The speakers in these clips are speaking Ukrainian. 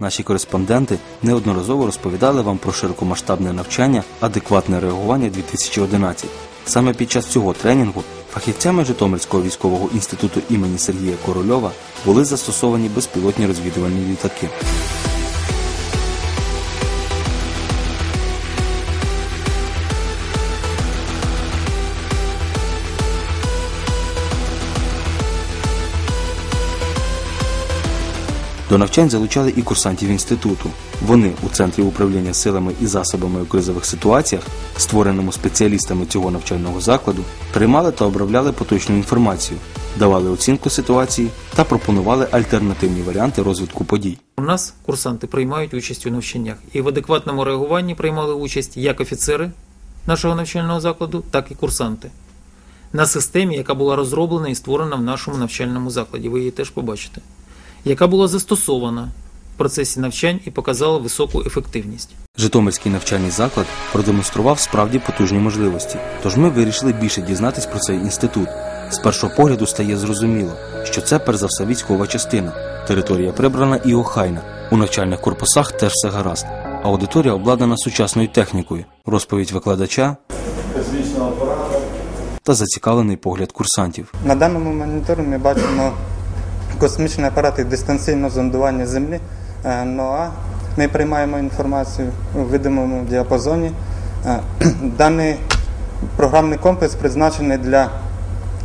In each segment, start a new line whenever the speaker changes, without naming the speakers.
Наші кореспонденти неодноразово розповідали вам про широкомасштабне навчання, адекватне реагування 2011. Саме під час цього тренінгу фахівцями Житомирського військового інституту імені Сергія Корольова були застосовані безпілотні розвідувальні літаки. До навчань залучали і курсантів інституту. Вони у центрі управління силами і засобами у кризових ситуаціях, створеному спеціалістами цього навчального закладу, приймали та обробляли поточну інформацію, давали оцінку ситуації та пропонували альтернативні варіанти розвитку подій.
У нас курсанти приймають участь у навчаннях, і в адекватному реагуванні приймали участь як офіцери нашого навчального закладу, так і курсанти. На системі, яка була розроблена і створена в нашому навчальному закладі, ви її теж побачите, яка була застосована в процесі навчань і показала високу ефективність.
Житомирський навчальний заклад продемонстрував справді потужні можливості, тож ми вирішили більше дізнатись про цей інститут. З першого погляду стає зрозуміло, що це перш за все військова частина. Територія прибрана і охайна. У навчальних корпусах теж все гаразд. Аудиторія обладнана сучасною технікою, розповідь викладача та зацікавлений погляд курсантів.
На даному моніторі ми бачимо космічні апарати дистанційного зондування Землі е, НОА. Ми приймаємо інформацію у видимому діапазоні. Е, Даний програмний комплекс призначений для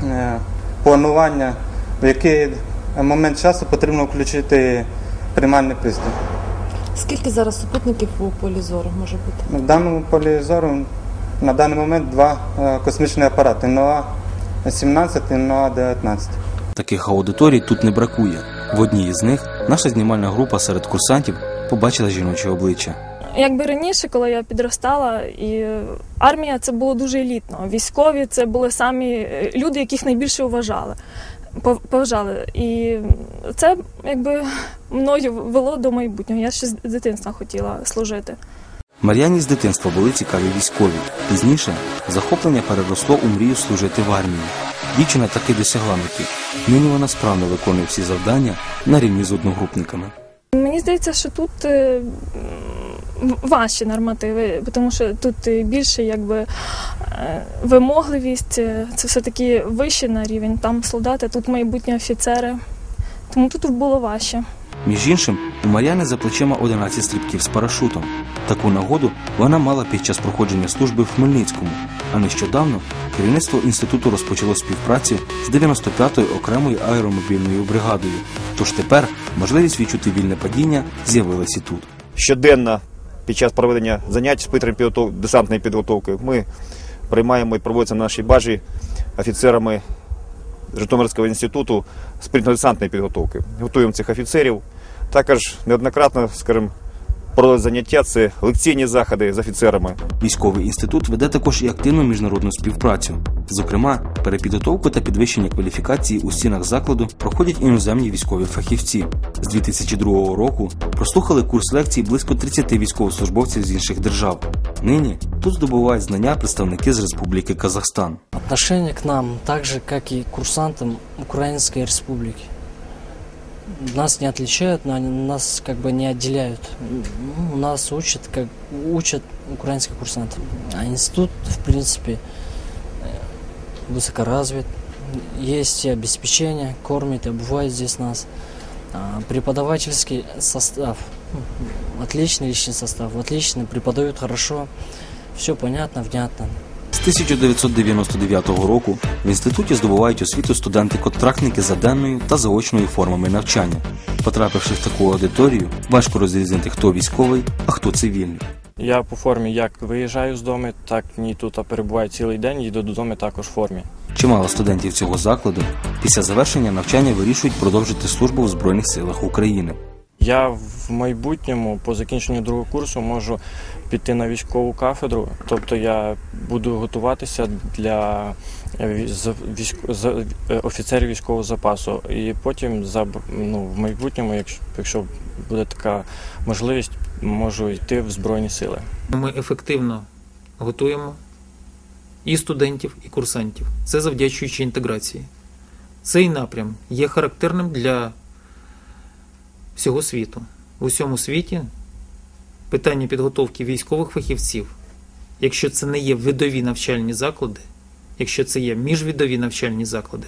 е, планування, в який момент часу потрібно включити приймальний пристрій.
Скільки зараз супутників у полі зору може бути?
В даному полі зору на даний момент два космічні апарати НОА 17 і НОА 19.
Таких аудиторій тут не бракує. В одній із них наша знімальна група серед курсантів побачила жіноче обличчя.
Якби раніше, коли я підростала, і армія це було дуже елітно. Військові це були самі е, люди, яких найбільше вважали. Поважали. І це якби мною вело до майбутнього. Я ще з дитинства хотіла служити.
Мар'яні з дитинства були цікаві військові. Пізніше захоплення переросло у мрію служити в армії. Дівчина таки досягла мети. Нині вона справно виконує всі завдання на рівні з одногрупниками.
Мені здається, що тут е, важчі нормативи, тому що тут більше якби е, вимогливість, е, це все-таки вище на рівень. Там солдати, тут майбутні офіцери. Тому тут було важче.
Між іншим, у Мар'яни за плечима 11 стрибків з парашутом. Таку нагоду вона мала під час проходження служби в Хмельницькому. А нещодавно керівництво інституту розпочало співпрацю з 95-ю окремою аеромобільною бригадою. Тож тепер можливість відчути вільне падіння з'явилась і тут.
щоденно під час проведення занять з підготов... десантної підготовки ми приймаємо і проводиться на нашій базі офіцерами Житомирського інституту спринтно-десантної підготовки. Готуємо цих офіцерів. Також неоднократно, скажімо, проводять заняття, це лекційні заходи з офіцерами.
Військовий інститут веде також і активну міжнародну співпрацю. Зокрема, перепідготовку та підвищення кваліфікації у стінах закладу проходять іноземні військові фахівці. З 2002 року прослухали курс лекцій близько 30 військовослужбовців з інших держав. Нині тут здобувають знання представники з Республіки Казахстан.
Отношение к нам так же, как и к курсантам Украинской республики. Нас не отличают, но они нас как бы не отделяют. Ну, У нас учат, как учат украинских курсантов. А институт, в принципе, э, высокоразвит. Есть и обеспечение, кормит, обувает здесь нас. А, Преподавательский состав. Отличный личный состав, отличный, преподают хорошо. Все понятно, внятно.
З 1999 року в інституті здобувають освіту студенти-контрактники за денною та заочною формами навчання. Потрапивши в таку аудиторію, важко розрізнити, хто військовий, а хто цивільний.
Я по формі як виїжджаю з дому, так і тут перебуваю цілий день, їду додому також в формі.
Чимало студентів цього закладу після завершення навчання вирішують продовжити службу в Збройних силах України.
Я в майбутньому по закінченню другого курсу можу піти на військову кафедру, тобто я буду готуватися для е, офіцерів військового запасу. І потім ну, в майбутньому, якщо буде така можливість, можу йти в Збройні сили.
Ми ефективно готуємо і студентів, і курсантів. Це завдячуючи інтеграції. Цей напрям є характерним для всього світу. в усьому світі питання підготовки військових фахівців, якщо це не є видові навчальні заклади, якщо це є міжвідові навчальні заклади,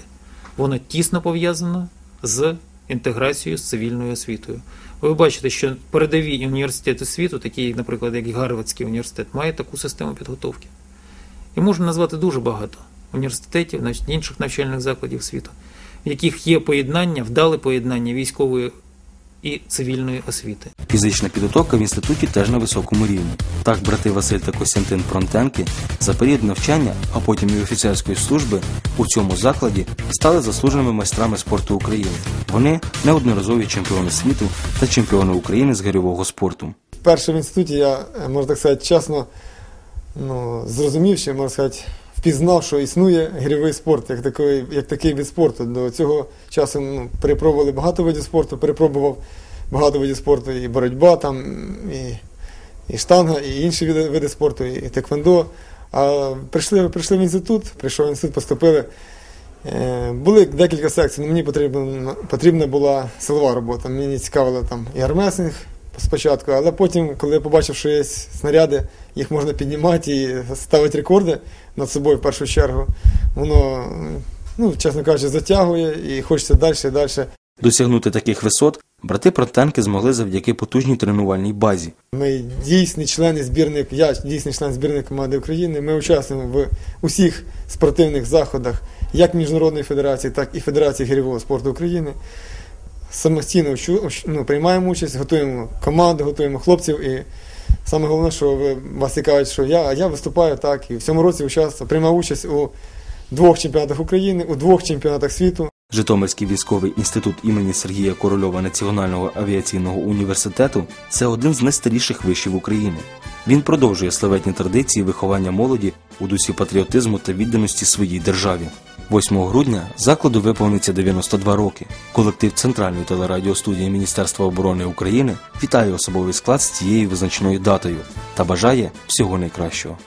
воно тісно пов'язано з інтеграцією з цивільною освітою. Ви бачите, що передові університети світу, такі, наприклад, як Гарвардський університет, мають таку систему підготовки. І можна назвати дуже багато університетів, інших навчальних закладів світу, в яких є поєднання, вдале поєднання військової і цивільної освіти.
Фізична підготовка в інституті теж на високому рівні. Так, брати Василь та Костянтин Фронтенки за період навчання, а потім і офіцерської служби у цьому закладі стали заслуженими майстрами спорту України. Вони неодноразові чемпіони світу та чемпіони України з гирьового спорту.
Вперше в інституті я, е, можна так сказати, чесно ну, зрозумів, що, можна сказати, впізнав, що існує гірьовий спорт, як такий, як такий від спорту. До цього часу ну, перепробували багато видів спорту, перепробував багато видів спорту, і боротьба, там, і, і штанга, і інші види, види спорту, і, і теквондо. А прийшли, прийшли в інститут, прийшов в інститут, поступили. Е, Були декілька секцій, але мені потрібна, потрібна була силова робота. Мені цікавило там і армесинг спочатку, але потім, коли я побачив, що є снаряди, їх можна піднімати і ставити рекорди над собою в першу чергу, воно, ну, чесно кажучи, затягує і хочеться далі і далі.
Досягнути таких висот брати Фронтенки змогли завдяки потужній тренувальній базі.
Ми дійсні члени збірної, я дійсний член збірної команди України. Ми участвуємо в усіх спортивних заходах, як Міжнародної федерації, так і Федерації гірьового спорту України. Самостійно ну, приймаємо участь, готуємо команду, готуємо хлопців. І саме головне, що ви, вас цікавить, що я, я виступаю так. І в цьому році участвую, приймав участь у двох чемпіонатах України, у двох чемпіонатах світу.
Житомирський військовий інститут імені Сергія Корольова Національного авіаційного університету це один з найстаріших вишів України. Він продовжує славетні традиції виховання молоді у дусі патріотизму та відданості своїй державі. 8 грудня закладу виповниться 92 роки. Колектив Центральної телерадіостудії Міністерства оборони України вітає особовий склад з цією визначною датою та бажає всього найкращого.